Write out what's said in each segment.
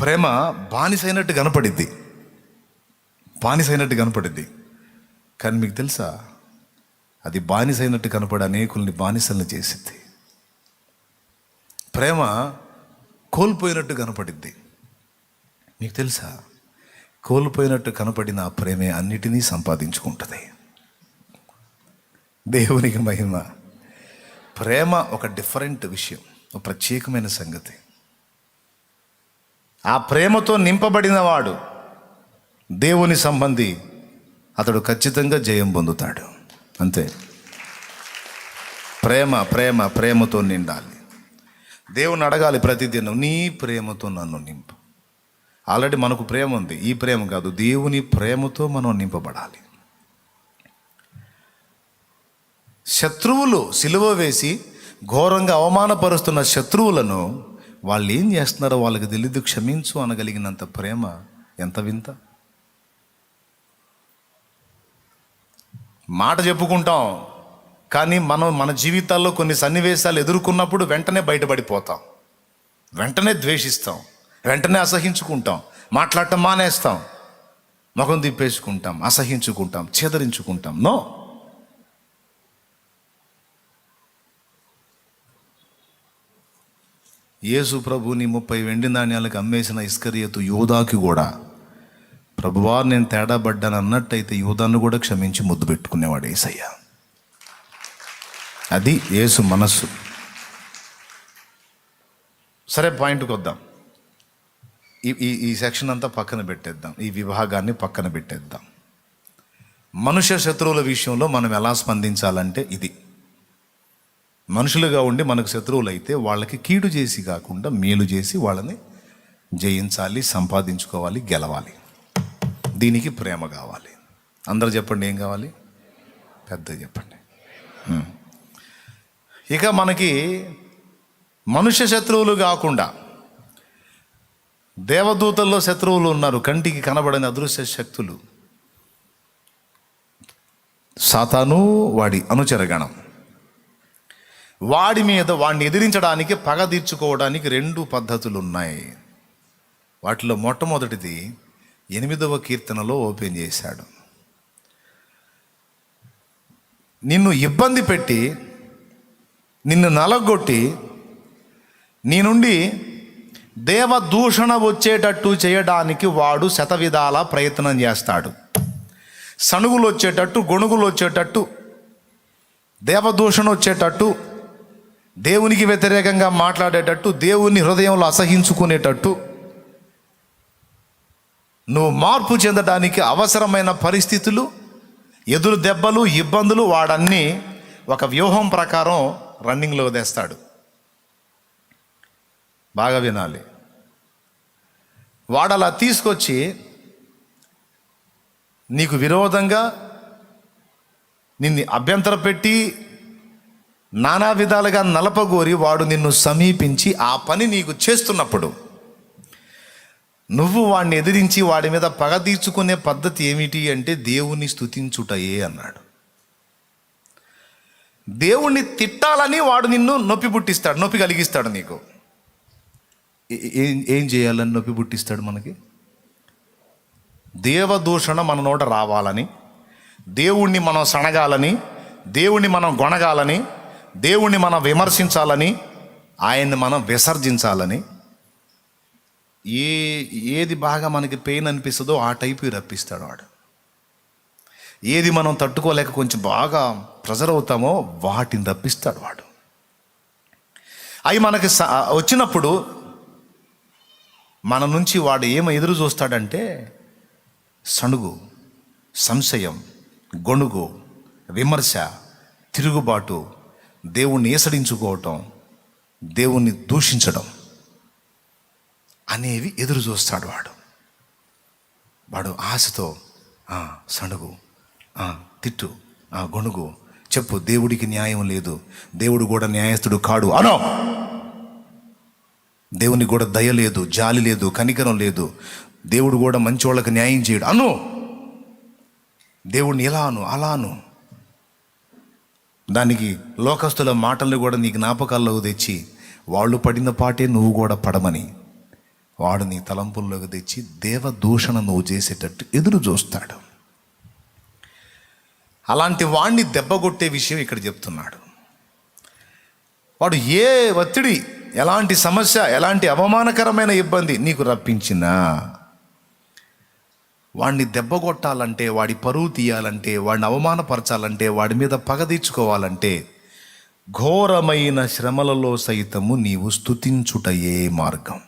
ప్రేమ బానిసైనట్టు కనపడిద్ది. బానిసైనట్టు కనపడిద్ది. కానీ మీకు తెలుసా? అది బానిసైనట్టు కనపడి అనేకుల్ని బానిసల్ని చేసిద్ది. ప్రేమ కోల్పోయినట్టు కనపడిద్ది. మీకు తెలుసా? కోల్పోయినట్టు కనపడిన ఆ ప్రేమే అన్నిటినీ సంపాదించుకుంటుంది. దేవునికి మహిమ. ప్రేమ ఒక డిఫరెంట్ విషయం ఒక ప్రత్యేకమైన సంగతి. ఆ ప్రేమతో నింపబడిన వాడు దేవుని సంబంధి. అతడు ఖచ్చితంగా జయం పొందుతాడు. అంతే. ప్రేమ ప్రేమ ప్రేమతో నిండాలి. దేవుని అడగాలి ప్రతిదినం నీ ప్రేమతో నన్ను నింపు. ఆల్రెడీ మనకు ప్రేమ ఉంది. ఈ ప్రేమ కాదు దేవుని ప్రేమతో మనం నింపబడాలి. శత్రువులు సిలువ వేసి ఘోరంగా అవమానపరుస్తున్న శత్రువులను వాళ్ళు ఏం చేస్తున్నారో వాళ్ళకి తెలియదు క్షమించు అనగలిగినంత ప్రేమ ఎంత వింత? మాట చెప్పుకుంటాం కానీ మనం మన జీవితాల్లో కొన్ని సన్నివేశాలు ఎదుర్కొన్నప్పుడు వెంటనే బయటపడిపోతాం. వెంటనే ద్వేషిస్తాం వెంటనే అసహించుకుంటాం మాట్లాడటం మానేస్తాం ముఖం తిప్పేసుకుంటాం అసహించుకుంటాం చేదరించుకుంటాం. నో! యేసు ప్రభుని ముప్పై వెండి నాణ్యాలకు అమ్మేసిన ఇస్కరియతు యోధాకి కూడా. ప్రభువా నేను తేడా పడ్డాను అన్నట్టయితే యోధాను కూడా క్షమించి ముద్దు పెట్టుకునేవాడు ఏసయ్య. అది యేసు మనస్సు. సరే పాయింట్కి వద్దాం. ఈ ఈ ఈ సెక్షన్ అంతా పక్కన పెట్టేద్దాం. ఈ విభాగాన్ని పక్కన పెట్టేద్దాం. మనుష్య శత్రువుల విషయంలో మనం ఎలా స్పందించాలంటే ఇది. మనుషులుగా ఉండి మనకు శత్రువులు అయితే వాళ్ళకి కీడు చేసి కాకుండా మేలు చేసి వాళ్ళని జయించాలి సంపాదించుకోవాలి గెలవాలి. దీనికి ప్రేమ కావాలి. అందరూ చెప్పండి ఏం కావాలి? పెద్ద చెప్పండి. ఇక మనకి మనుష్య శత్రువులు కాకుండా దేవదూతల్లో శత్రువులు ఉన్నారు కంటికి కనబడని అదృశ్య శక్తులు. సాతాను వాడి అనుచరగణం. వాడి మీద వాడిని ఎదిరించడానికి పగ తీర్చుకోవడానికి రెండు పద్ధతులు ఉన్నాయి వాటిలో మొట్టమొదటిది ఎనిమిదవ కీర్తనలో ఓపెన్ చేశాడు. నిన్ను ఇబ్బంది పెట్టి నిన్ను నలగొట్టి నీ నుండి దేవదూషణ వచ్చేటట్టు చేయడానికి వాడు శతవిధాల ప్రయత్నం చేస్తాడు. సణుగులు వచ్చేటట్టు గొణుగులు వచ్చేటట్టు దేవదూషణ వచ్చేటట్టు దేవునికి వ్యతిరేకంగా మాట్లాడేటట్టు దేవుని హృదయంలో అసహించుకునేటట్టు నువ్వు మార్పు చెందడానికి అవసరమైన పరిస్థితులు ఎదురు దెబ్బలు ఇబ్బందులు వాడన్నీ ఒక వ్యూహం ప్రకారం రన్నింగ్లో తెస్తాడు బాగా వినాలి. వాడు అలా తీసుకొచ్చి నీకు విరోధంగా నిన్ను అభ్యంతర పెట్టి నానా విధాలుగా నలపగోరి వాడు నిన్ను సమీపించి ఆ పని నీకు చేస్తున్నప్పుడు. నువ్వు వాడిని ఎదిరించి వాడి మీద పగ తీర్చుకునే పద్ధతి ఏమిటి అంటే దేవుణ్ణి స్థుతించుటయే అన్నాడు. దేవుణ్ణి తిట్టాలని వాడు నిన్ను నొప్పి పుట్టిస్తాడు నొప్పి కలిగిస్తాడు నీకు. ఏం ఏం చేయాలని నొప్పి పుట్టిస్తాడు మనకి? దేవదూషణ మన నోట రావాలని దేవుణ్ణి మనం సణగాలని దేవుణ్ణి మనం గొనగాలని దేవుణ్ణి మనం విమర్శించాలని ఆయన్ని మనం విసర్జించాలని ఏ ఏది బాగా మనకి పెయిన్ అనిపిస్తుందో ఆ టైపు రప్పిస్తాడు వాడు. ఏది మనం తట్టుకోలేక కొంచెం బాగా ప్రెజర్ అవుతామో వాటిని రప్పిస్తాడు వాడు. అవి మనకి స- వచ్చినప్పుడు మన నుంచి వాడు ఏం ఎదురు చూస్తాడంటే సణుగు సంశయం గొణుగు విమర్శ తిరుగుబాటు దేవుణ్ణి ఏసడించుకోవటం దేవుణ్ణి దూషించడం అనేవి ఎదురు చూస్తాడు వాడు. వాడు ఆశతో "ఆ, సణుగు "ఆ, తిట్టు గొణుగు చెప్పు దేవుడికి న్యాయం లేదు దేవుడు కూడా న్యాయస్థుడు కాడు అనో! దేవునికి కూడా దయ లేదు జాలి లేదు కనికరం లేదు దేవుడు కూడా మంచోళ్ళకి న్యాయం చేయడు అను! దేవుడిని ఇలా అను అలా అను దానికి లోకస్తుల మాటలు కూడా నీ జ్ఞాపకాల్లోకి తెచ్చి వాళ్ళు పడిన పాటే నువ్వు కూడా పడమని. వాడు నీ తలంపుల్లోకి తెచ్చి దేవదూషణ నువ్వు చేసేటట్టు ఎదురు చూస్తాడు. అలాంటి వాణ్ణి దెబ్బగొట్టే విషయం ఇక్కడ చెప్తున్నాడు. వాడు ఏ ఒత్తిడి ఎలాంటి సమస్య ఎలాంటి అవమానకరమైన ఇబ్బంది నీకు రప్పించినా వాడిని దెబ్బ కొట్టాలంటే వాడి పరువు తీయాలంటే వాడిని అవమానపరచాలంటే వాడి మీద పగ తీర్చుకోవాలంటే ఘోరమైన శ్రమలలో సైతము నీవు స్థుతించుటయే మార్గం.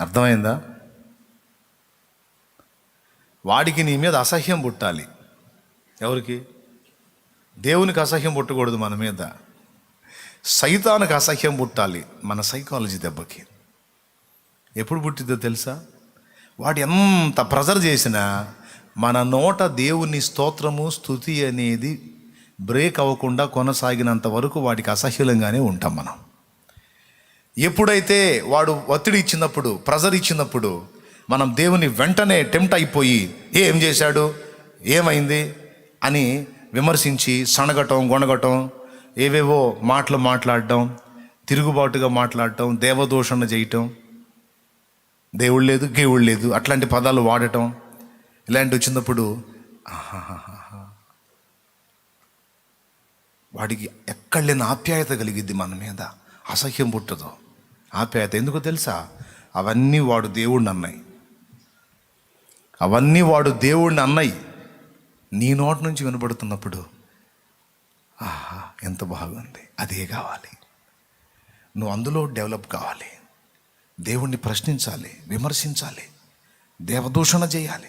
అర్థమైందా? వాడికి నీ మీద అసహ్యం పుట్టాలి. ఎవరికి? దేవునికి అసహ్యం పుట్టకూడదు మన మీద. సైతానికి అసహ్యం పుట్టాలి మన సైకాలజీ దెబ్బకి. ఎప్పుడు పుట్టిద్దో తెలుసా? వాడు ఎంత ప్రెజర్ చేసినా మన నోట దేవుని స్తోత్రము స్థుతి అనేది బ్రేక్ అవ్వకుండా కొనసాగినంత వరకు వాడికి అసహ్యులంగానే ఉంటాం మనం. ఎప్పుడైతే వాడు ఒత్తిడి ఇచ్చినప్పుడు ప్రెజర్ ఇచ్చినప్పుడు మనం దేవుని వెంటనే టెంప్ట్ అయిపోయి ఏం చేశాడు? ఏమైంది? అని విమర్శించి సణగటం గొణగటం ఏవేవో మాటలు మాట్లాడటం తిరుగుబాటుగా మాట్లాడటం దేవదూషణ చేయటం దేవుడు లేదు గేవుడు లేదు అట్లాంటి పదాలు వాడటం. ఇలాంటి వచ్చినప్పుడు వాడికి ఎక్కడ లేని ఆప్యాయత కలిగిద్ది మన మీద. అసహ్యం పుట్టదు. ఆప్యాయత ఎందుకో తెలుసా? అవన్నీ వాడు దేవుడిని అన్నాయి అవన్నీ వాడు దేవుడిని అన్నాయి నీ నోటి నుంచి వినబడుతున్నప్పుడు ఆహా. ఎంత బాగుంది. అదే కావాలి. నువ్వు అందులో డెవలప్ కావాలి. దేవుణ్ణి ప్రశ్నించాలి విమర్శించాలి దేవదూషణ చేయాలి.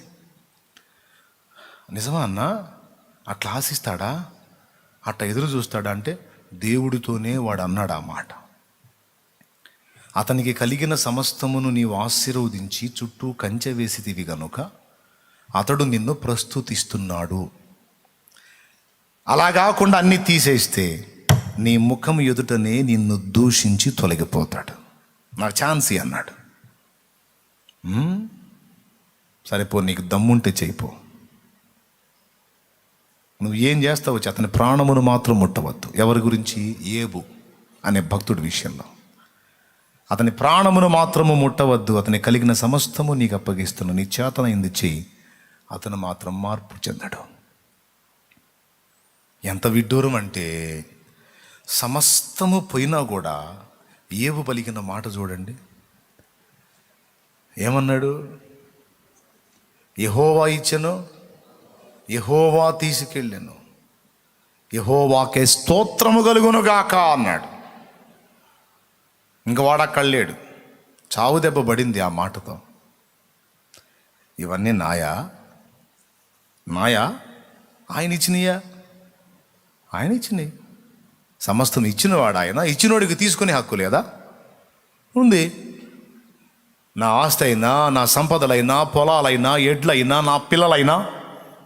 నిజమా అన్న? అట్లా ఆశిస్తాడా? అట్లా ఎదురు చూస్తాడా అంటే దేవుడితోనే వాడు అన్నాడు ఆ మాట. అతనికి కలిగిన సమస్తమును నీవు ఆశీర్వదించి చుట్టూ కంచె వేసిదివి గనుక అతడు నిన్ను ప్రస్తుతిస్తున్నాడు. అలా కాకుండా అన్ని తీసేస్తే నీ ముఖం ఎదుటనే నిన్ను దూషించి తొలగిపోతాడు. నాకు ఛాన్స్ అన్నాడు. సరిపో నీకు దమ్ముంటే చేయిపో నువ్వు ఏం చేస్తావు అతని ప్రాణమును మాత్రం ముట్టవద్దు. ఎవరి గురించి? ఏబు అనే భక్తుడి విషయంలో. అతని ప్రాణమును మాత్రము ముట్టవద్దు. అతని కలిగిన సమస్తము నీకు అప్పగిస్తున్న నీ చేతనైంది చెయ్యి. అతను మాత్రం మార్పు చెందడు. ఎంత విడ్డూరం అంటే సమస్తము పోయినా కూడా ఏవు పలికిన మాట చూడండి. ఏమన్నాడు? యహోవా ఇచ్చను యహోవా తీసుకెళ్ళాను యహోవాకే స్తోత్రము కలుగును గాక అన్నాడు. ఇంక వాడక్కళ్ళేడు. చావు దెబ్బ పడింది ఆ మాటతో. ఇవన్నీ నాయా? నాయా? ఆయన ఇచ్చినయా? ఆయన ఇచ్చినాయి సమస్తం ఇచ్చినవాడు ఆయన ఇచ్చినోడికి తీసుకునే హక్కు లేదా? ఉంది. నా ఆస్తి అయినా నా సంపదలైనా పొలాలైనా ఎడ్లైనా నా పిల్లలైనా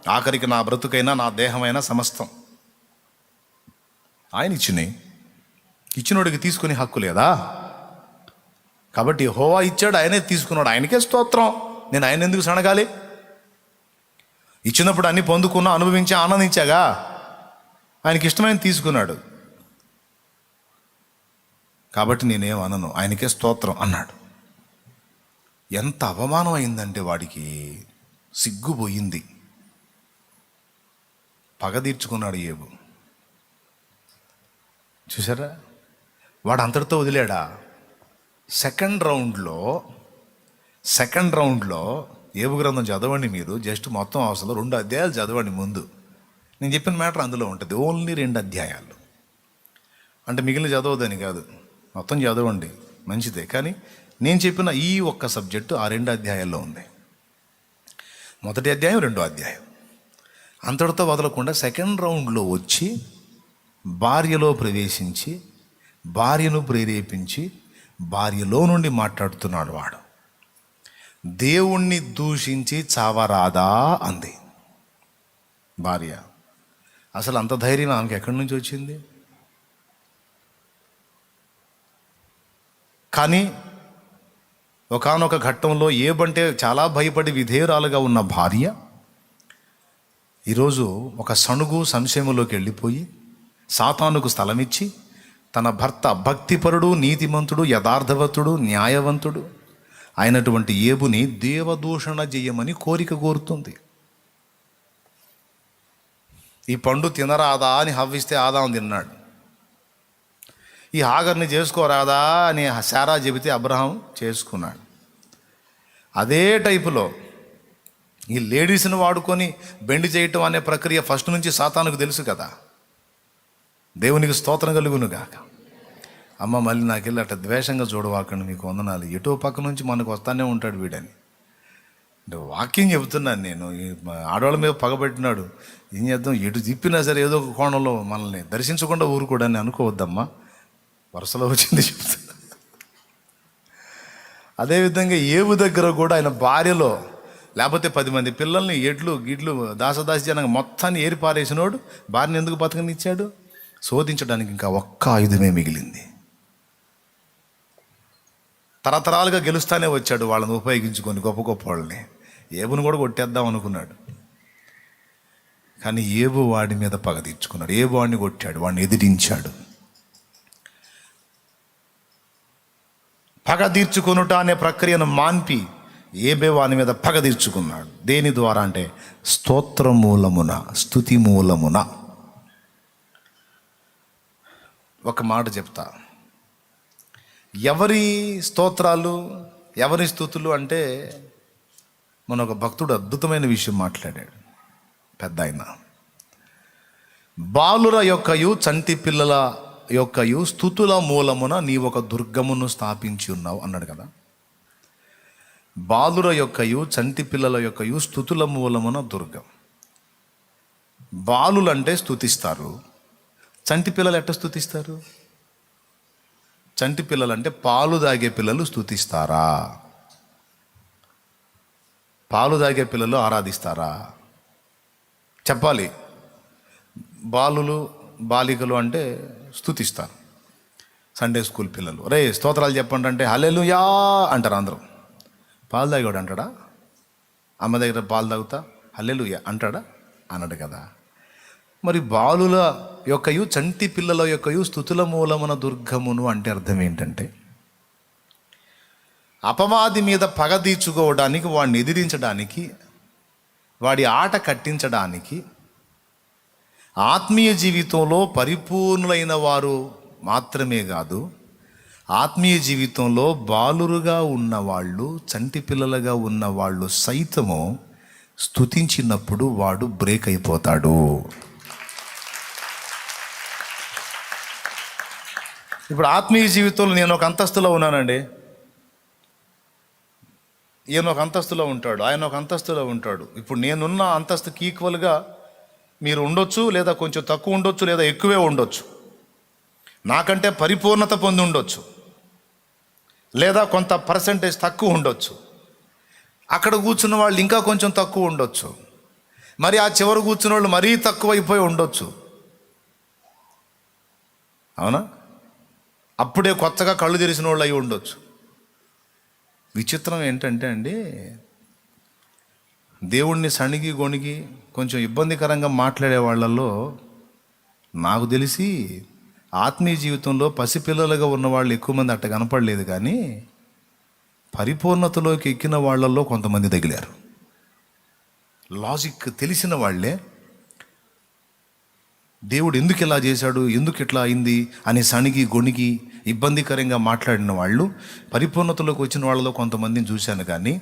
ఆఖరికి నా బ్రతుకైనా నా దేహమైనా సమస్తం. ఆయన ఇచ్చినాయి ఇచ్చినోడికి తీసుకునే హక్కు లేదా? కాబట్టి హోవా ఇచ్చాడు ఆయనే తీసుకున్నాడు. ఆయనకే స్తోత్రం. నేను ఆయన ఎందుకు సనగాలి ఇచ్చినప్పుడు అన్ని పొందుకున్నా అనుభవించి ఆనందించాగా? ఆయనకి ఇష్టమైన తీసుకున్నాడు. కాబట్టి నేనేం అనను. ఆయనకే స్తోత్రం అన్నాడు. ఎంత అవమానం అయిందంటే వాడికి సిగ్గుపోయింది. పగ తీర్చుకున్నాడు ఏబు. చూసారా వాడు అంతటితో వదిలేడా? సెకండ్ రౌండ్లో సెకండ్ రౌండ్లో ఏబు గ్రంథం చదవండి మీరు. జస్ట్ మొత్తం అవసరం రెండు అధ్యాయాలు చదవండి ముందు. నేను చెప్పిన మ్యాటర్ అందులో ఉంటుంది. ఓన్లీ రెండు అధ్యాయాలు. అంటే మిగిలిన చదవదని కాదు. మొత్తం చదవండి. మంచిదే. కానీ నేను చెప్పిన ఈ ఒక్క సబ్జెక్టు ఆ రెండు అధ్యాయాల్లో ఉంది. మొదటి అధ్యాయం రెండో అధ్యాయం. అంతటితో వదలకుండా సెకండ్ రౌండ్లో వచ్చి భార్యలో ప్రవేశించి భార్యను ప్రేరేపించి భార్యలో నుండి మాట్లాడుతున్నాడు వాడు. దేవుణ్ణి దూషించి చావరాదా అంది. భార్య. అసలు అంత ధైర్యం ఆమెకి ఎక్కడి నుంచి వచ్చింది? కానీ ఒకానొక ఘట్టంలో ఏబంటే చాలా భయపడి విధేయురాలుగా ఉన్న భార్య ఈరోజు ఒక సణుగు సంశయంలోకి వెళ్ళిపోయి సాతానుకు స్థలమిచ్చి తన భర్త భక్తిపరుడు నీతిమంతుడు యథార్థవంతుడు న్యాయవంతుడు అయినటువంటి ఏబుని దేవదూషణ చేయమని కోరిక కోరుతుంది. ఈ పండు తినరాదా అని హవ్విస్తే ఆదాం తిన్నాడు. ఈ హాగర్ని చేసుకోరాదా అని శారా చెబితే అబ్రహం చేసుకున్నాడు. అదే టైపులో ఈ లేడీస్ని వాడుకొని బెండి చేయటం అనే ప్రక్రియ ఫస్ట్ నుంచి సాతానుకు తెలుసు కదా. దేవునికి స్తోత్రం కలుగునుగాక అమ్మ మళ్ళీ నాకెళ్ళి అట్లా ద్వేషంగా చూడవాకండి మీకు వందనాలు. ఎటో పక్క నుంచి మనకు వస్తానే ఉంటాడు వీడని. అంటే వాక్యం చెబుతున్నాను నేను. ఆడవాళ్ళ మీద పగబెట్టినాడు ఏం చేద్దాం? ఎటు తిప్పినా సరే ఏదో ఒక కోణంలో మనల్ని దర్శించకుండా ఊరుకోడని అనుకోవద్దమ్మా. వరుసలో వచ్చింది చెప్తున్నా అదేవిధంగా ఏవు దగ్గర కూడా ఆయన భార్యలో లేకపోతే పది మంది పిల్లల్ని ఎడ్లు గిడ్లు దాసదాసి జనంగా మొత్తాన్ని ఏరిపారేసినోడు భార్యను ఎందుకు బతకనిచ్చాడు? శోధించడానికి ఇంకా ఒక్క ఆయుధమే మిగిలింది. తరతరాలుగా గెలుస్తానే వచ్చాడు వాళ్ళని ఉపయోగించుకొని గొప్ప గొప్ప వాళ్ళని. ఏబును కూడా కొట్టేద్దాం అనుకున్నాడు. కానీ ఏబు వాడి మీద పగ తీర్చుకున్నాడు. ఏబు వాడిని కొట్టాడు వాడిని ఎదిరించాడు. పగ తీర్చుకొనుట అనే ప్రక్రియను మాన్పి ఏబే వాని మీద పగ తీర్చుకున్నాడు. దేని ద్వారా అంటే స్తోత్ర మూలమున స్థుతి మూలమున ఒక మాట చెప్తా. ఎవరి స్తోత్రాలు ఎవరి స్థుతులు అంటే మన ఒక భక్తుడు అద్భుతమైన విషయం మాట్లాడాడు. పెద్ద ఆయన. బాలుర యొక్కయు చంటి పిల్లల యొక్కయు స్థుతుల మూలమున నీ ఒక దుర్గమును స్థాపించి ఉన్నావు అన్నాడు కదా. బాలుర యొక్కయు చంటి పిల్లల యొక్కయు స్థుతుల మూలమున దుర్గం. బాలులంటే స్థుతిస్తారు. చంటి పిల్లలు ఎట్ట స్థుతిస్తారు? చంటి పిల్లలు అంటే పాలు తాగే పిల్లలు స్థుతిస్తారా? పాలు తాగే పిల్లలు ఆరాధిస్తారా? చెప్పాలి. బాలులు బాలికలు అంటే స్థుతిస్తారు సండే స్కూల్ పిల్లలు. రే స్తోత్రాలు చెప్పండి అంటే యా అంటారు అందరూ. పాలు తాగాడు అంటాడా? అమ్మ దగ్గర పాలు తాగుతా? హల్లెలూయా అంటాడా? అన్నాడు కదా. మరి బాలుల యొక్కయు చంటి పిల్లల యొక్కయు స్థుతుల మూలమున దుర్గమును అంటే అర్థం ఏంటంటే అపవాది మీద పగ తీర్చుకోవడానికి వాడిని ఎదిరించడానికి వాడి ఆట కట్టించడానికి ఆత్మీయ జీవితంలో పరిపూర్ణులైన వారు మాత్రమే కాదు ఆత్మీయ జీవితంలో బాలురుగా ఉన్నవాళ్ళు చంటి పిల్లలుగా ఉన్నవాళ్ళు సైతము స్థుతించినప్పుడు వాడు బ్రేక్ అయిపోతాడు. ఇప్పుడు ఆత్మీయ జీవితంలో నేను ఒక అంతస్తులో ఉన్నానండి. ఈయన ఒక అంతస్తులో ఉంటాడు ఆయన ఒక అంతస్తులో ఉంటాడు. ఇప్పుడు నేనున్న అంతస్తుకి ఈక్వల్గా మీరు ఉండొచ్చు లేదా కొంచెం తక్కువ ఉండొచ్చు లేదా ఎక్కువే ఉండొచ్చు. నాకంటే పరిపూర్ణత పొంది ఉండొచ్చు. లేదా కొంత పర్సంటేజ్ తక్కువ ఉండొచ్చు. అక్కడ కూర్చున్న వాళ్ళు ఇంకా కొంచెం తక్కువ ఉండొచ్చు. మరి ఆ చివరి కూర్చున్న వాళ్ళు మరీ తక్కువైపోయి ఉండొచ్చు. అవునా? అప్పుడే కొత్తగా కళ్ళు తెరిచిన వాళ్ళు అయి ఉండొచ్చు. విచిత్రం ఏంటంటే అండి దేవుణ్ణి సణిగి గొణిగి కొంచెం ఇబ్బందికరంగా మాట్లాడే వాళ్ళల్లో నాకు తెలిసి ఆత్మీయ జీవితంలో పసిపిల్లలుగా ఉన్న వాళ్ళు ఎక్కువ మంది అట్ట కనపడలేదు కానీ పరిపూర్ణతలోకి ఎక్కిన వాళ్ళల్లో కొంతమంది తగిలారు. లాజిక్ తెలిసిన వాళ్ళే దేవుడు ఎందుకు ఇలా చేశాడు? ఎందుకు ఇట్లా అయింది? అని సణిగి గొణిగి ఇబ్బందికరంగా మాట్లాడిన వాళ్ళు పరిపూర్ణతలోకి వచ్చిన వాళ్ళలో కొంతమందిని చూశాను కానీ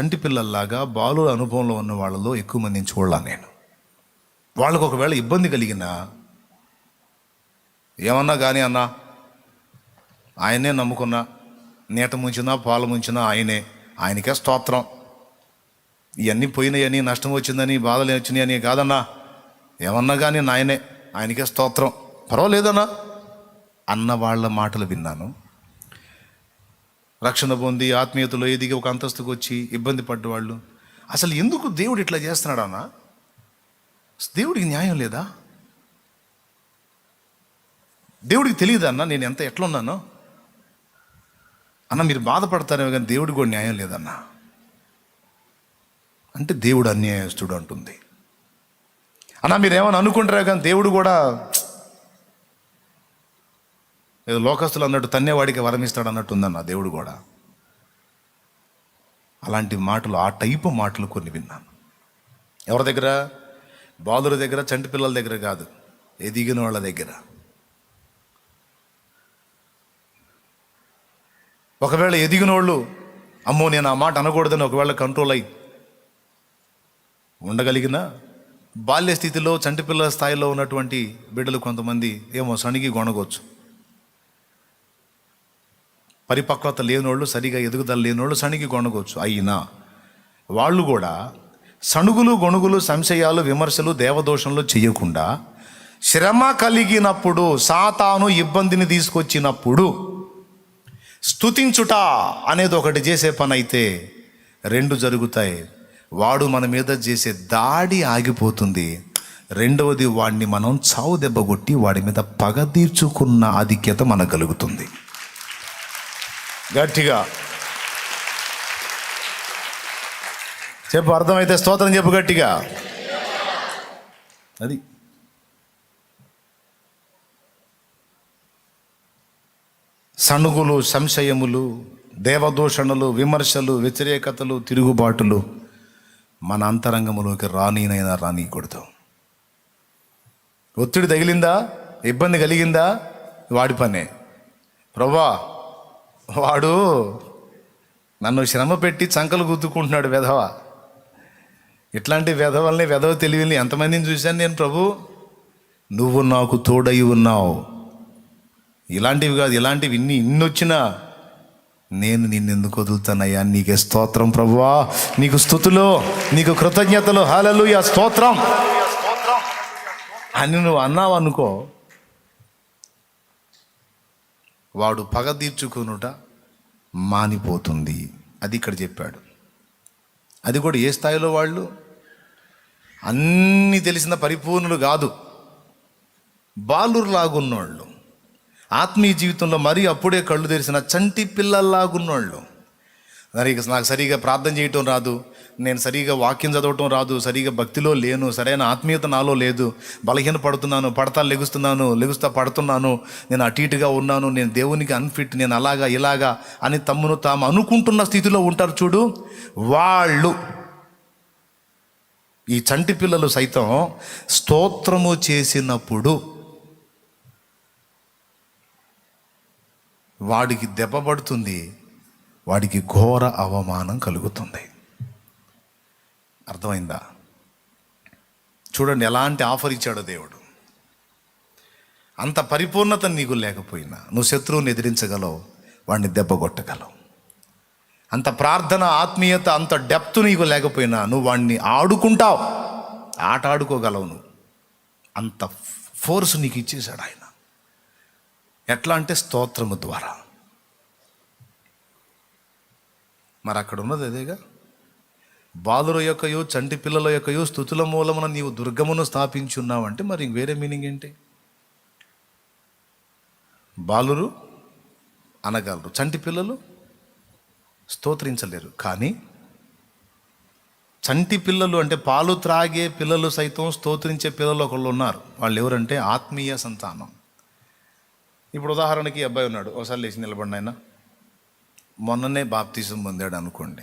చంటి పిల్లల్లాగా బాలుల అనుభవంలో ఉన్న వాళ్ళలో ఎక్కువ మందిని చూడలా నేను. వాళ్ళకు ఒకవేళ ఇబ్బంది కలిగినా ఏమన్నా కానీ అన్నా ఆయనే నమ్ముకున్నా నేత ముంచినా పాలు ముంచినా ఆయనే ఆయనకే స్తోత్రం. ఇవన్నీ పోయినాయని నష్టం వచ్చిందని బాధలు వచ్చినాయని కాదన్నా ఏమన్నా కానీ నాయనే ఆయనకే స్తోత్రం. పర్వాలేదన్నా. అన్న వాళ్ళ మాటలు విన్నాను. రక్షణ పొంది ఆత్మీయతలో ఎదిగి ఒక అంతస్తుకు వచ్చి ఇబ్బంది పడ్డవాళ్ళు అసలు ఎందుకు దేవుడు ఇట్లా చేస్తున్నాడు అన్న? దేవుడికి న్యాయం లేదా? దేవుడికి తెలియదు అన్న? నేను ఎంత ఎట్లున్నానో అన్న మీరు బాధపడతారేమో కానీ దేవుడికి కూడా న్యాయం లేదన్న. అంటే దేవుడు అన్యాయస్తుడు అంటుంది. అన్న మీరు ఏమైనా కానీ దేవుడు కూడా ఏదో లోకస్తులు అన్నట్టు తన్నేవాడికి వరమిస్తాడు అన్నట్టు ఉందన్న దేవుడు కూడా. అలాంటి మాటలు ఆ టైపు మాటలు కొన్ని విన్నాను. ఎవరి దగ్గర? బాలుల దగ్గర చంటి పిల్లల దగ్గర కాదు. ఎదిగిన వాళ్ళ దగ్గర. ఒకవేళ ఎదిగిన వాళ్ళు అమ్మో నేను ఆ మాట అనకూడదని ఒకవేళ కంట్రోల్ అయ్యి ఉండగలిగిన బాల్య స్థితిలో చంటిపిల్ల స్థాయిలో ఉన్నటువంటి బిడ్డలు కొంతమంది ఏమో సణిగి గొనగొచ్చు. పరిపక్వత లేనోళ్ళు సరిగా ఎదుగుదల లేనోళ్ళు సణిగి గొనగొచ్చు అయినా వాళ్ళు కూడా సణుగులు గొణుగులు సంశయాలు విమర్శలు దేవదోషంలో చేయకుండా శ్రమ కలిగినప్పుడు సాతాను ఇబ్బందిని తీసుకొచ్చినప్పుడు స్తుతించుట అనేది ఒకటి చేసే పని అయితే రెండు జరుగుతాయి. వాడు మన మీద చేసే దాడి ఆగిపోతుంది. రెండవది వాడిని మనం చావు దెబ్బ కొట్టి వాడి మీద పగ తీర్చుకున్న ఆధిక్యత మనకు కలుగుతుంది. గట్టిగా. చెప్పు అర్థమైతే స్తోత్రం చెప్పు గట్టిగా. అది. సణుగులు సంశయములు దేవదూషణలు విమర్శలు వ్యతిరేకతలు తిరుగుబాటులు మన అంతరంగములోకి రానీనైనా రానీయకూడదు ఒత్తిడి తగిలిందా? ఇబ్బంది కలిగిందా? వాడి పనే. ప్రభా వాడు నన్ను శ్రమ పెట్టి చంకలు గుద్దుకుంటున్నాడు వెధవ. ఇట్లాంటి వెధవల్ని వెధవ తెలివిని ఎంతమందిని చూశాను నేను ప్రభు? నువ్వు నాకు తోడై ఉన్నావు. ఇలాంటివి కాదు ఇలాంటివి ఇన్ని ఇన్ని వచ్చినా నేను నిన్నెందుకు వదులుతానయ్యా? నీకే స్తోత్రం ప్రభువా. నీకు స్థుతులు నీకు కృతజ్ఞతలు. హాలలు ఆ స్తోత్రం. అని నువ్వు అన్నావు అనుకో వాడు పగ తీర్చుకునుట మానిపోతుంది. అది ఇక్కడ చెప్పాడు. అది కూడా ఏ స్థాయిలో వాళ్ళు? అన్నీ తెలిసిన పరిపూర్ణులు కాదు. బాలుర్లాగున్నోళ్ళు. ఆత్మీయ జీవితంలో మరీ అప్పుడే కళ్ళు తెరిసిన చంటి పిల్లల్లాగున్నోళ్ళు. మరి నాకు సరిగా ప్రార్థన చేయటం రాదు. నేను సరిగా వాక్యం చదవటం రాదు సరిగా భక్తిలో లేను సరైన ఆత్మీయత నాలో లేదు బలహీన పడుతున్నాను పడతా లెగుస్తున్నాను లెగుస్తా పడుతున్నాను నేను అటు ఇటుగా ఉన్నాను నేను దేవునికి అన్ఫిట్ నేను అలాగా ఇలాగా అని తమ్మును తాము అనుకుంటున్న స్థితిలో ఉంటారు చూడు వాళ్ళు ఈ చంటి పిల్లలు సైతం స్తోత్రము చేసినప్పుడు వాడికి దెబ్బ పడుతుంది వాడికి ఘోర అవమానం కలుగుతుంది. అర్థమైందా? చూడండి ఎలాంటి ఆఫర్ ఇచ్చాడో దేవుడు. అంత పరిపూర్ణత నీకు లేకపోయినా నువ్వు శత్రువుని ఎదిరించగలవు వాడిని దెబ్బ కొట్టగలవు. అంత ప్రార్థన ఆత్మీయత అంత డెప్త్ నీకు లేకపోయినా నువ్వు వాడిని ఆడుకుంటావు. ఆట ఆడుకోగలవు నువ్వు. అంత ఫోర్స్ నీకు ఇచ్చేశాడు ఆయన. ఎట్లా అంటే స్తోత్రము ద్వారా. మరి అక్కడ ఉన్నది అదేగా? బాలుర యొక్కయో చంటి పిల్లల యొక్కయో స్థుతుల మూలమున నీవు దుర్గమును స్థాపించున్నావంటే మరి వేరే మీనింగ్ ఏంటి? బాలురు అనగలరు చంటి పిల్లలు స్తోత్రించలేరు. కానీ చంటి పిల్లలు అంటే పాలు త్రాగే పిల్లలు సైతం స్తోత్రించే పిల్లలు ఒకళ్ళు ఉన్నారు. వాళ్ళు ఎవరంటే ఆత్మీయ సంతానం. ఇప్పుడు ఉదాహరణకి ఈ అబ్బాయి ఉన్నాడు. ఒకసారి లేచి నిలబడినాయన మొన్ననే బాప్తీసం పొందాడు అనుకోండి.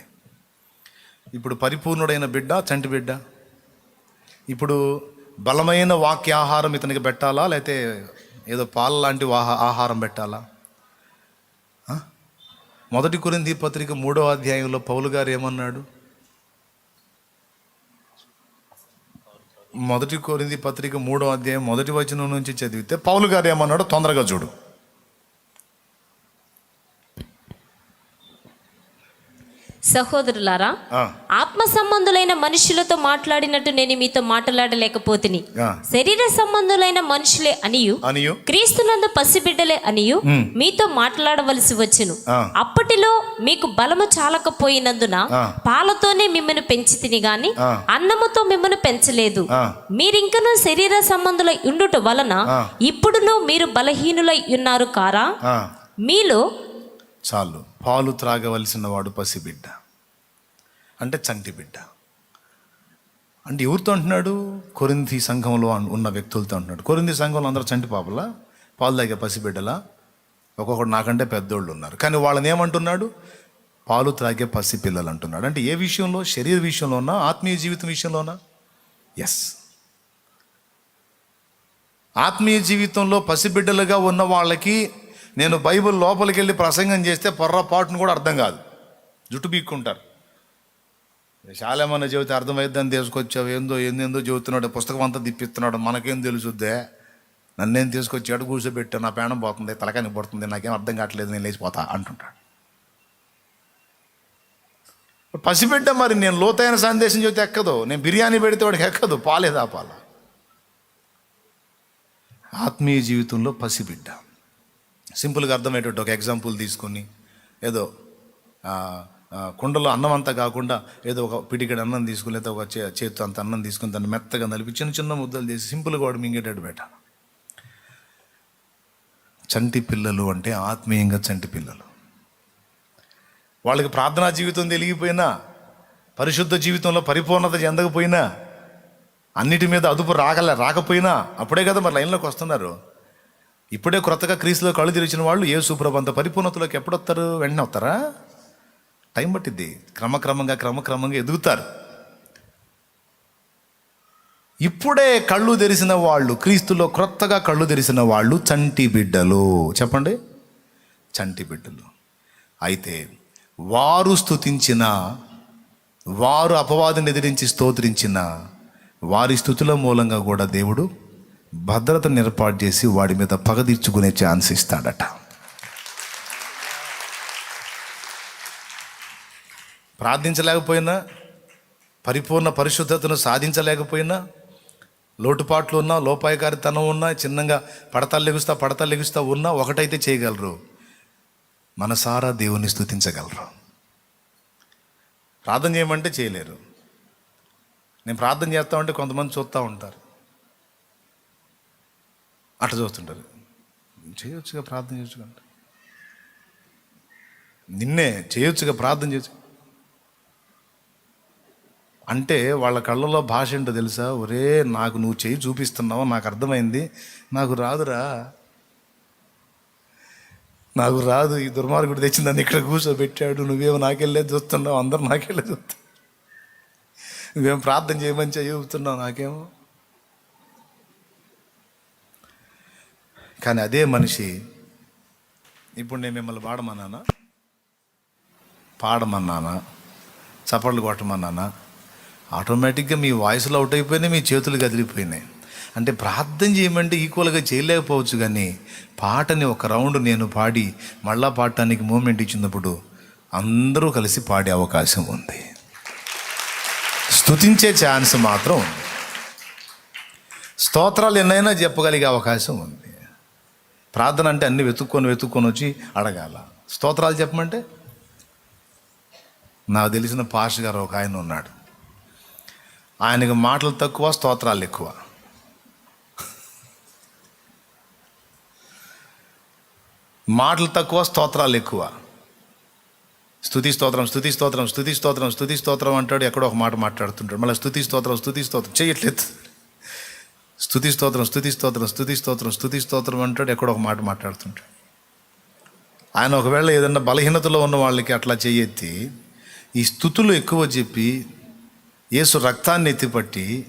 ఇప్పుడు పరిపూర్ణుడైన బిడ్డ చంటి బిడ్డ. ఇప్పుడు బలమైన వాక్యాహారం ఇతనికి పెట్టాలా? లేకపోతే ఏదో పాల లాంటి ఆహారం పెట్టాలా? మొదటి కొరింది పత్రిక మూడో అధ్యాయంలో పౌలు గారు ఏమన్నాడు? మొదటి కొరింది పత్రిక మూడో అధ్యాయం మొదటి వచనం నుంచి చదివితే పౌలు గారు ఏమన్నాడు? తొందరగా చూడు. సహోదరులారా ఆత్మ సంబంధులైన మనుషులతో మాట్లాడినట్టు నేను మీతో మాట్లాడలేకపోతిని. శరీర సంబంధులైన మనుషులే అనియు అనియు క్రీస్తునందు పసిబిడ్డలే అనియు మీతో మాట్లాడవలసి వచ్చును. అప్పటిలో మీకు బలము చాలకపోయినందున. పాలతోనే మిమ్మల్ని పెంచి తిని గాని. అన్నముతో మిమ్మల్ని పెంచలేదు. మీరింకను శరీర సంబంధులై ఉండుట వలన. ఇప్పుడును మీరు బలహీనులై ఉన్నారు కారా మీలో చాలు పాలు త్రాగవలసిన వాడు పసిబిడ్డ. అంటే చంటి బిడ్డ అంటే ఎవరితో అంటున్నాడు? కొరింది సంఘంలో ఉన్న వ్యక్తులతో అంటున్నాడు. కొరింది సంఘంలో అందరూ చంటి పాపలా? పాలు తాగే పసిబిడ్డలా? ఒక్కొక్కడు నాకంటే పెద్దోళ్ళు ఉన్నారు. కానీ వాళ్ళని ఏమంటున్నాడు? పాలు త్రాగే పసి పిల్లలు అంటున్నాడు. అంటే ఏ విషయంలో? శరీర విషయంలోనా ఆత్మీయ జీవితం విషయంలోనా ఎస్ ఆత్మీయ జీవితంలో పసిబిడ్డలుగా ఉన్న వాళ్ళకి నేను బైబిల్ లోపలికి వెళ్ళి ప్రసంగం చేస్తే పొర్రపాటును కూడా అర్థం కాదు. జుట్టు బీక్కుంటారు శాలేమన్న చెబితే అర్థమైద్దని తీసుకొచ్చావు. ఏందో ఏందేందో చెబుతున్నాడు. పుస్తకం అంతా తిప్పిస్తున్నాడు. మనకేం తెలుసుద్దే? నన్నేం తీసుకొచ్చాడు కూర్చోబెట్టాడు నా పేణం పోతుంది తలకాని పడుతుంది నాకేం అర్థం కావట్లేదు నేను లేచిపోతా అంటుంటాడు. పసిబిడ్డ మరి నేను లోతైన సందేశం చెబితే ఎక్కదు. నేను బిర్యానీ పెడితే వాడికి ఎక్కదు. పాలేదా పాల ఆత్మీయ జీవితంలో పసిబిడ్డ. సింపుల్గా అర్థమయ్యేటట్టు ఒక ఎగ్జాంపుల్ తీసుకొని ఏదో కుండలో అన్నం అంతా కాకుండా ఏదో ఒక పిడికెడు అన్నం తీసుకుని లేదా ఒక చే చేతితో అంత అన్నం తీసుకుని దాన్ని మెత్తగా నలిపి చిన్న చిన్న ముద్దలు చేసి సింపుల్గా వాడు మింగేటట్టు పెట్టాలి చంటి పిల్లలు అంటే ఆత్మీయంగా చంటి పిల్లలు. వాళ్ళకి ప్రార్థనా జీవితం తెలిగిపోయినా పరిశుద్ధ జీవితంలో పరిపూర్ణత చెందకపోయినా అన్నిటి మీద అదుపు రాగల రాకపోయినా అప్పుడే కదా మరి లైన్లోకి వస్తున్నారు. ఇప్పుడే క్రొత్తగా క్రీస్తులో కళ్ళు తెరిచిన వాళ్ళు ఏ సుప్రభంత పరిపూర్ణతలోకి ఎప్పుడొస్తారు వెంటనే వస్తారా? టైం పట్టిద్ది. క్రమక్రమంగా క్రమక్రమంగా ఎదుగుతారు. ఇప్పుడే కళ్ళు తెరిసిన వాళ్ళు క్రీస్తులో క్రొత్తగా కళ్ళు తెరిసిన వాళ్ళు చంటి బిడ్డలు. చెప్పండి. చంటి బిడ్డలు. అయితే వారు స్తుతించిన వారు అపవాదిని ఎదిరించి స్తోత్రించిన వారి స్థుతుల మూలంగా కూడా దేవుడు భద్రతను ఏర్పాటు చేసి వాడి మీద పగ తీర్చుకునే ఛాన్స్ ఇస్తాడట. ప్రార్థించలేకపోయినా పరిపూర్ణ పరిశుద్ధతను సాధించలేకపోయినా లోటుపాట్లు ఉన్నా లోపాయకారితనం ఉన్నా చిన్నగా పడతలు లెగుస్తా పడతలు లెగుస్తా ఉన్నా ఒకటైతే చేయగలరు. మనసారా దేవుని స్థుతించగలరు ప్రార్థన చేయమంటే చేయలేరు. నేను ప్రార్థన చేస్తా ఉంటే కొంతమంది చూస్తూ ఉంటారు. అట్ట చూస్తుంటారు చేయొచ్చుగా ప్రార్థన చేయొచ్చుకోండి నిన్నే చేయొచ్చుగా ప్రార్థన చేయొచ్చు. అంటే వాళ్ళ కళ్ళలో భాష ఏంటో తెలుసా? ఒరే నాకు నువ్వు చేయి చూపిస్తున్నావు? నాకు అర్థమైంది. నాకు రాదురా. నాకు రాదు. ఈ దుర్మార్గుడు తెచ్చిందని ఇక్కడ కూర్చోబెట్టాడు. నువ్వేమో నాకెళ్ళే చూస్తున్నావు. అందరు నాకెళ్ళే చూస్తా నువ్వేం ప్రార్థన చేయమని చెబుతున్నావు నాకేమో. కానీ అదే మనిషి ఇప్పుడు నేను మిమ్మల్ని పాడమన్నానా పాడమన్నానా? చప్పట్లు కొట్టమన్నానా? ఆటోమేటిక్గా మీ వాయిస్లో అవుట్ అయిపోయినాయి మీ చేతులు కదిలిపోయినాయి. అంటే ప్రార్థన చేయమంటే ఈక్వల్గా చేయలేకపోవచ్చు కానీ పాటని ఒక రౌండ్ నేను పాడి మళ్ళా పాడటానికి మూమెంట్ ఇచ్చినప్పుడు అందరూ కలిసి పాడే అవకాశం ఉంది. స్తుతించే ఛాన్స్ మాత్రం ఉంది. స్తోత్రాలు ఎన్నైనా చెప్పగలిగే అవకాశం ఉంది. ప్రార్థన అంటే అన్ని వెతుక్కొని వెతుక్కొని వచ్చి అడగాల. స్తోత్రాలు చెప్పమంటే? నాకు తెలిసిన పాష గారు ఒక ఆయన ఉన్నాడు. ఆయనకు మాటలు తక్కువ స్తోత్రాలు ఎక్కువ. మాటలు తక్కువ స్తోత్రాలు ఎక్కువ. స్థుతి స్తోత్రం స్థుతి స్తోత్రం స్థుతి స్తోత్రం స్థుతి స్తోత్రం అంటాడు ఎక్కడో ఒక మాట మాట్లాడుతుంటాడు. మళ్ళీ స్థుతి స్తోత్రం స్థుతి స్తోత్రం. చేయట్లేదు స్థుతి స్తోత్రం స్థుతి స్తోత్రం స్థుతి స్తోత్రం స్థుతి స్తోత్రం అంటాడు ఎక్కడో ఒక మాట మాట్లాడుతుంటాడు. ఆయన ఒకవేళ ఏదన్నా బలహీనతలో ఉన్న వాళ్ళకి అట్లా చేయెత్తి ఈ స్థుతులు ఎక్కువ చెప్పి యేసు రక్తాన్ని ఎత్తిపట్టి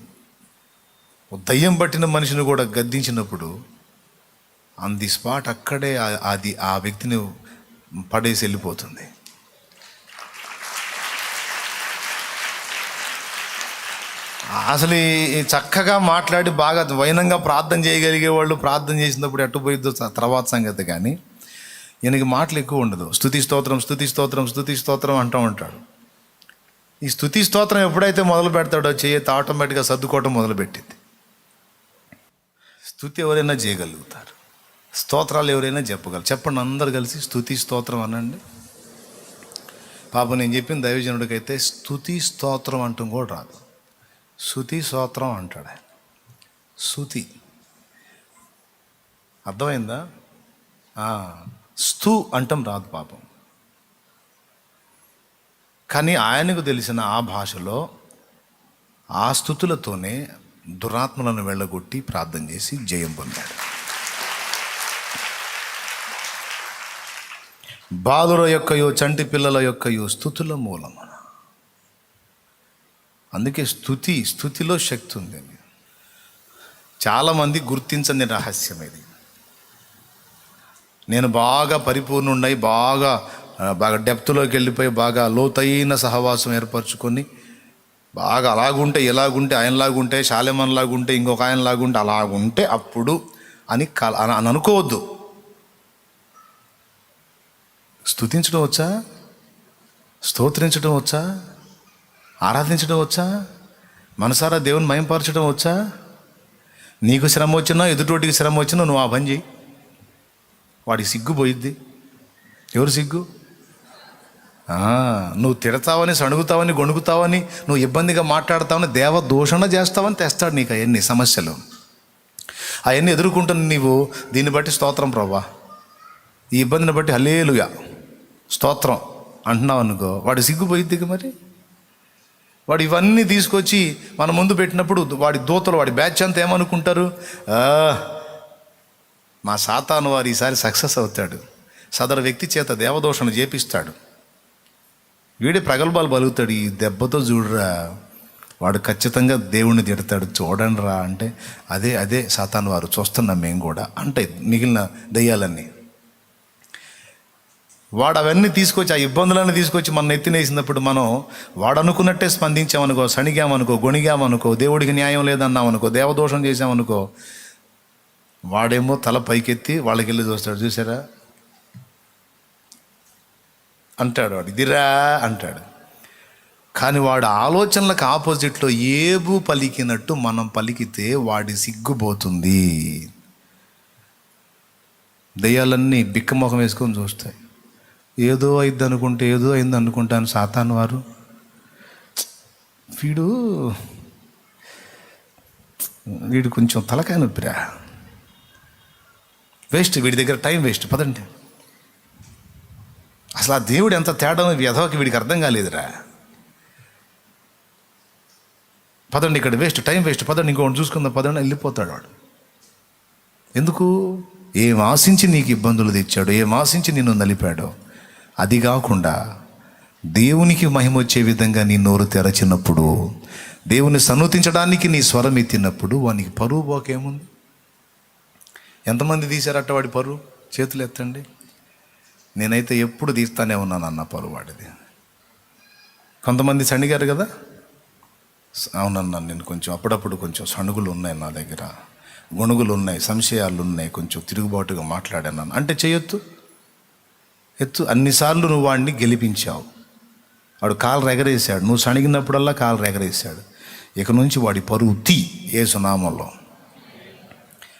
దయ్యం పట్టిన మనిషిని కూడా గద్దించినప్పుడు ఆన్ ది స్పాట్ అక్కడే అది ఆ వ్యక్తిని పడేసి వెళ్ళిపోతుంది. అసలు ఈ చక్కగా మాట్లాడి బాగా వైనంగా ప్రార్థన చేయగలిగే వాళ్ళు ప్రార్థన చేసినప్పుడు ఎట్టుపోయిద్దో తర్వాత సంగతి కానీ ఈయనకి మాటలు ఎక్కువ ఉండదు. స్థుతి స్తోత్రం స్థుతి స్తోత్రం స్థుతి స్తోత్రం అంటూ ఉంటాడు. ఈ స్థుతి స్తోత్రం ఎప్పుడైతే మొదలు పెడతాడో చేయత ఆటోమేటిక్గా సర్దుకోవటం మొదలుపెట్టింది. స్థుతి ఎవరైనా చేయగలుగుతారు. స్తోత్రాలు ఎవరైనా చెప్పగలరు. చెప్పండి అందరు కలిసి స్థుతి స్తోత్రం అనండి. పాప నేను చెప్పిన దైవజనుడికైతే స్థుతి స్తోత్రం అంటూ కూడా రాదు. శృతి సూత్రం అంటాడు ఆయన. శృతి. అర్థమైందా? స్థు అంటం రాదు పాపం. కానీ ఆయనకు తెలిసిన ఆ భాషలో ఆ స్థుతులతోనే దురాత్మలను వెళ్ళగొట్టి ప్రార్థన చేసి జయం పొందాడు. బాలుర యొక్కయో చంటి పిల్లల యొక్కయో స్థుతుల మూలం అందుకే స్థుతి స్థుతిలో శక్తి ఉంది. చాలామంది గుర్తించని రహస్యం ఇది. నేను బాగా పరిపూర్ణుండై బాగా బాగా డెప్త్లోకి వెళ్ళిపోయి బాగా లోతైన సహవాసం ఏర్పరచుకొని బాగా అలాగుంటే ఎలాగుంటే ఆయనలాగుంటే శాలెమన్లాగుంటే ఇంకొక ఆయనలాగుంటే అలాగుంటే అప్పుడు అని కల అని అని అనుకోవద్దు. స్థుతించడం వచ్చా? స్తోత్రించడం వచ్చా? ఆరాధించడం వచ్చా? మనసారా దేవుని మయంపరచడం వచ్చా? నీకు శ్రమ వచ్చినా ఎదుటోటికి శ్రమ వచ్చినా నువ్వు ఆ పని చేయి వాడికి సిగ్గు పోయిద్ది. ఎవరు సిగ్గు? నువ్వు తిడతావని సణుగుతావని గొణుగుతావని నువ్వు ఇబ్బందిగా మాట్లాడతావని దేవ దూషణ చేస్తావని తెస్తాడు నీకు అవన్నీ సమస్యలు. అవన్నీ ఎదుర్కొంటున్న నీవు దీన్ని బట్టి స్తోత్రం ప్రభా ఈ ఇబ్బందిని బట్టి హలేలుగా స్తోత్రం. అంటున్నావు అనుకో వాడు సిగ్గుపోయిద్దిగా మరి? వాడు ఇవన్నీ తీసుకొచ్చి మన ముందు పెట్టినప్పుడు వాడి దూతలు వాడి బ్యాచ్ అంతా ఏమనుకుంటారు? మా సాతాను వారు ఈసారి సక్సెస్ అవుతాడు. సదరు వ్యక్తి చేత దేవదోషణ చేపిస్తాడు. వీడే ప్రగల్భాలు బలుగుతాడు ఈ దెబ్బతో చూడరా వాడు ఖచ్చితంగా దేవుణ్ణి తిడతాడు చూడండి రా అంటే అదే అదే సాతాను వారు చూస్తున్నాం మేము కూడా అంటే మిగిలిన దయ్యాలన్నీ. వాడు అవన్నీ తీసుకొచ్చి ఆ ఇబ్బందులన్నీ తీసుకొచ్చి మన ఎత్తినేసినప్పుడు మనం వాడు అనుకున్నట్టే స్పందించామనుకో సణిగామనుకో గొణిగామనుకో దేవుడికి న్యాయం లేదన్నామనుకో దేవదోషం చేసామనుకో వాడేమో తల పైకెత్తి వాళ్ళకి వెళ్ళి చూస్తాడు చూసారా అంటాడు వాడు ఇదిరా అంటాడు. కానీ వాడు ఆలోచనలకు ఆపోజిట్లో ఏబు పలికినట్టు మనం పలికితే వాడి సిగ్గుపోతుంది. దయ్యాలన్నీ బిక్కమొఖం వేసుకొని చూస్తాయి. ఏదో అయింది అనుకుంటే ఏదో అయింది అనుకుంటాను సాతాను వారు. వీడు వీడు కొంచెం తలకాయ నొప్పిరా. వేస్ట్ వీడి దగ్గర టైం వేస్ట్ పదండి. అసలు ఆ దేవుడు ఎంత తేడా వ్యధవకి వీడికి అర్థం కాలేదురా. పదండి ఇక్కడ వేస్ట్ టైం వేస్ట్ పదండి ఇంకోటి చూసుకుందాం పదండి వెళ్ళిపోతాడు వాడు. ఎందుకు? ఏం ఆశించి నీకు ఇబ్బందులు తెచ్చాడు ఏం ఆశించి నిన్ను నలిపాడో? అది కాకుండా దేవునికి మహిమ వచ్చే విధంగా నీ నోరు తెరచినప్పుడు దేవుని సన్నతించడానికి నీ స్వరం ఎత్తినప్పుడు వానికి పరువు పోకేముంది ఎంతమంది తీశారట వాడి పరువు? చేతులు ఎత్తండి. నేనైతే ఎప్పుడు తీస్తానే ఉన్నాను అన్న పరువు వాడిది. కొంతమంది సణిగారు కదా? అవునన్నా నేను కొంచెం అప్పుడప్పుడు కొంచెం సణుగులు ఉన్నాయి నా దగ్గర. గొణుగులు ఉన్నాయి సంశయాలు ఉన్నాయి కొంచెం తిరుగుబాటుగా మాట్లాడాను అంటే చేయొద్దు. ఎత్తు అన్నిసార్లు నువ్వు వాడిని గెలిపించావు. వాడు కాలు రెగరేశాడు. నువ్వు సణిగినప్పుడల్లా కాలు రెగరేశాడు. ఇక నుంచి వాడి పరువు తీ ఏ సునామంలో